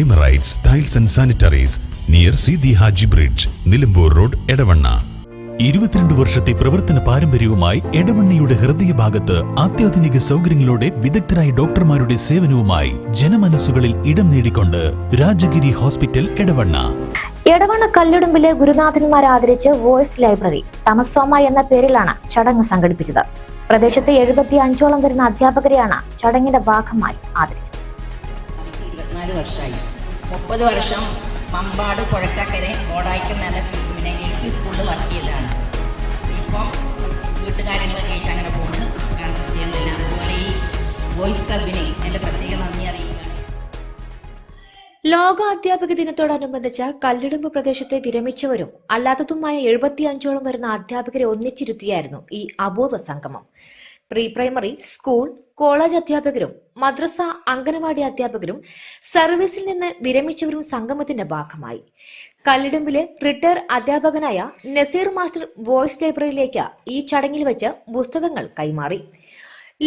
Emirates tiles and sanitaries near Sidi Haji bridge Nilambur road Edavanna ഇരുപത്തിരണ്ട് വർഷത്തെ പ്രവർത്തന പാരമ്പര്യവുമായി എടവണ്ണയുടെ ഹൃദയഭാഗത്ത് അത്യാധുനിക സൗകര്യങ്ങളോടെ വിദഗ്ധരായ ഡോക്ടർമാരുടെ സേവനവുമായി ജനമനസ്സുകളിൽ ഇടം നേടിക്കൊണ്ട് രാജഗിരി ഹോസ്പിറ്റൽ എടവണ്ണ. എടവണ്ണ കല്ലിടുമ്പിലെ ഗുരുനാഥന്മാരെ ആദരിച്ച് വോയിസ് ലൈബ്രറി തമസ്വാമ എന്ന പേരിലാണ് ചടങ്ങ് സംഘടിപ്പിച്ചത്. പ്രദേശത്തെ എഴുപത്തി അഞ്ചോളം വരുന്ന അധ്യാപകരെയാണ് ചടങ്ങിന്റെ ഭാഗമായി ആദരിച്ചത്. ഇരുപത്തിനാല് വർഷമായി. മുപ്പത് വർഷം മമ്പാട് പുഴക്കക്കരെ ഓടായിക്കും നല്ല പിന്നെ എൽ പി സ്കൂളിൽ വർക്ക് ചെയ്തതാണ്. ഇപ്പം വീട്ടുകാര്യങ്ങളൊക്കെ ആയിട്ട് അങ്ങനെ പോകുന്നു ചെയ്യുന്നില്ല അതുപോലെ ഈ വോയിസ് ക്ലബിനെ എന്റെ പ്രത്യേക നന്ദി അറിയിക്കുകയാണ്. ലോക അധ്യാപക ദിനത്തോടനുബന്ധിച്ച് കല്ലിടുമ്പ് പ്രദേശത്തെ വിരമിച്ചവരും അല്ലാത്തതുമായ എഴുപത്തിയഞ്ചോളം വരുന്ന അധ്യാപകരെ ഒന്നിച്ചിരുത്തിയായിരുന്നു ഈ അപൂർവ സംഗമം. പ്രീ പ്രൈമറി സ്കൂൾ കോളേജ് അധ്യാപകരും മദ്രസ അംഗനവാടി അധ്യാപകരും സർവീസിൽ നിന്ന് വിരമിച്ചവരും സംഗമത്തിന്റെ ഭാഗമായി. കല്ലിടുമ്പിലെ റിട്ടയർ അധ്യാപകനായ നസീർ മാസ്റ്റർ വോയിസ് ലൈബ്രറിയിലേക്ക് ഈ ചടങ്ങിൽ വെച്ച് പുസ്തകങ്ങൾ കൈമാറി.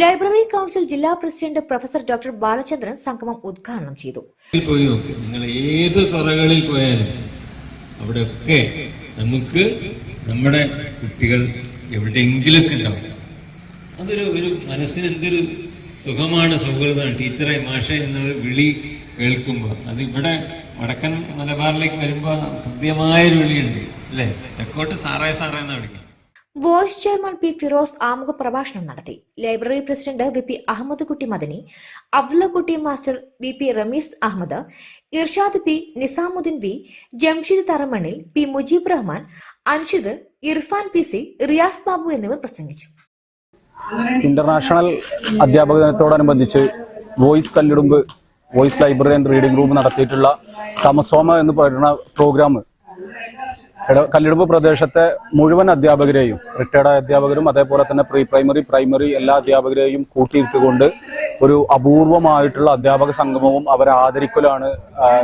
ലൈബ്രറി കൗൺസിൽ ജില്ലാ പ്രസിഡന്റ് പ്രൊഫസർ ഡോക്ടർ ബാലചന്ദ്രൻ സംഗമം ഉദ്ഘാടനം ചെയ്തു. പോയി നോക്ക്. നിങ്ങൾ ഏത് തുറകളിൽ പോയാലും അവിടെയൊക്കെ നമുക്ക് നമ്മുടെ കുട്ടികൾ എവിടെയെങ്കിലുമൊക്കെ ഉണ്ടാവും. അതൊരു ഒരു മനസ്സിന് എന്തൊരു സുഖമാണ് സൗഹൃദമാണ്. ടീച്ചറെ മാഷ എന്നുള്ള വിളി കേൾക്കുമ്പോൾ. അത് ഇവിടെ വടക്കൻ മലബാറിലേക്ക് വരുമ്പോൾ ഹൃദ്യമായൊരു വിളിയുണ്ട്. അല്ലേ? തെക്കോട്ട് സാറേ സാറേ എന്നാ വിളിക്കുന്നത്? വോയിസ് ചെയർമാൻ പി ഫിറോസ് ആമുഖ പ്രഭാഷണം നടത്തി. Library president V P Ahammed Kutty Madani Abdullakutty master V P Rameez Ahammed Irshad P Nizamuddin V Jamsheed Tharamanil P Mujeeb Rahman Anshid Irfan P C Riyas Babu എന്നിവർ പ്രസംഗിച്ചു. International അധ്യാപക ദിനത്തോടനുബന്ധിച്ച് voice Kallidumbu voice library and reading room നടത്തിയിട്ടുള്ള തമസോമ എന്ന് പറയുന്ന programme Kallidumbu പ്രദേശത്തെ മുഴുവൻ അധ്യാപകരെയും റിട്ടയർഡ് അധ്യാപകരും അതേപോലെ തന്നെ പ്രീ പ്രൈമറി പ്രൈമറി എല്ലാ അധ്യാപകരെയും കൂട്ടിയിട്ടുകൊണ്ട് ഒരു അപൂർവമായിട്ടുള്ള അധ്യാപക സംഗമവും അവരെ ആദരിക്കലാണ്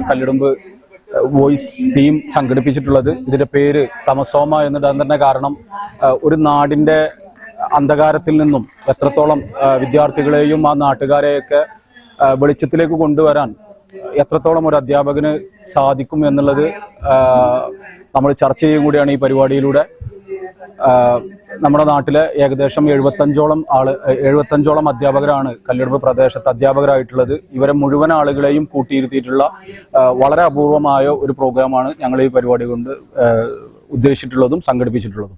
കല്ലിടുമ്പ് വോയിസ് ടീം സംഘടിപ്പിച്ചിട്ടുള്ളത്. ഇതിന്റെ പേര് തമസോമ എന്നിടാൻ തന്നെ കാരണം ഒരു നാടിന്റെ അന്ധകാരത്തിൽ നിന്നും എത്രത്തോളം വിദ്യാർത്ഥികളെയും ആ നാട്ടുകാരെയൊക്കെ വെളിച്ചത്തിലേക്ക് കൊണ്ടുവരാൻ എത്രത്തോളം ഒരു അധ്യാപകന് സാധിക്കും എന്നുള്ളത് നമ്മൾ ചർച്ച ചെയ്യുകയും കൂടിയാണ് ഈ പരിപാടിയിലൂടെ. നമ്മുടെ നാട്ടിലെ ഏകദേശം എഴുപത്തഞ്ചോളം ആൾ എഴുപത്തഞ്ചോളം അധ്യാപകരാണ് കല്ലെടുപ്പ് പ്രദേശത്ത് അധ്യാപകരായിട്ടുള്ളത്. ഇവരെ മുഴുവൻ ആളുകളെയും കൂട്ടിയിരുത്തിയിട്ടുള്ള വളരെ അപൂർവമായ ഒരു പ്രോഗ്രാമാണ് ഞങ്ങൾ ഈ പരിപാടി കൊണ്ട് ഉദ്ദേശിച്ചിട്ടുള്ളതും സംഘടിപ്പിച്ചിട്ടുള്ളതും.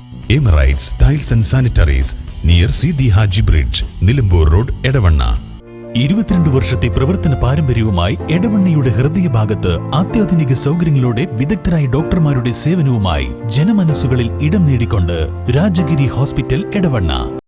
Emirates tiles and sanitaries near Sidi Haji bridge Nilambur road Edavanna ഇരുപത്തിരണ്ട് വർഷത്തെ പ്രവർത്തന പാരമ്പര്യവുമായി എടവണ്ണയുടെ ഹൃദയഭാഗത്ത് അത്യാധുനിക സൗകര്യങ്ങളോടെ വിദഗ്ധരായ ഡോക്ടർമാരുടെ സേവനവുമായി ജനമനസ്സുകളിൽ ഇടം നേടിക്കൊണ്ട് രാജഗിരി ഹോസ്പിറ്റൽ എടവണ്ണ.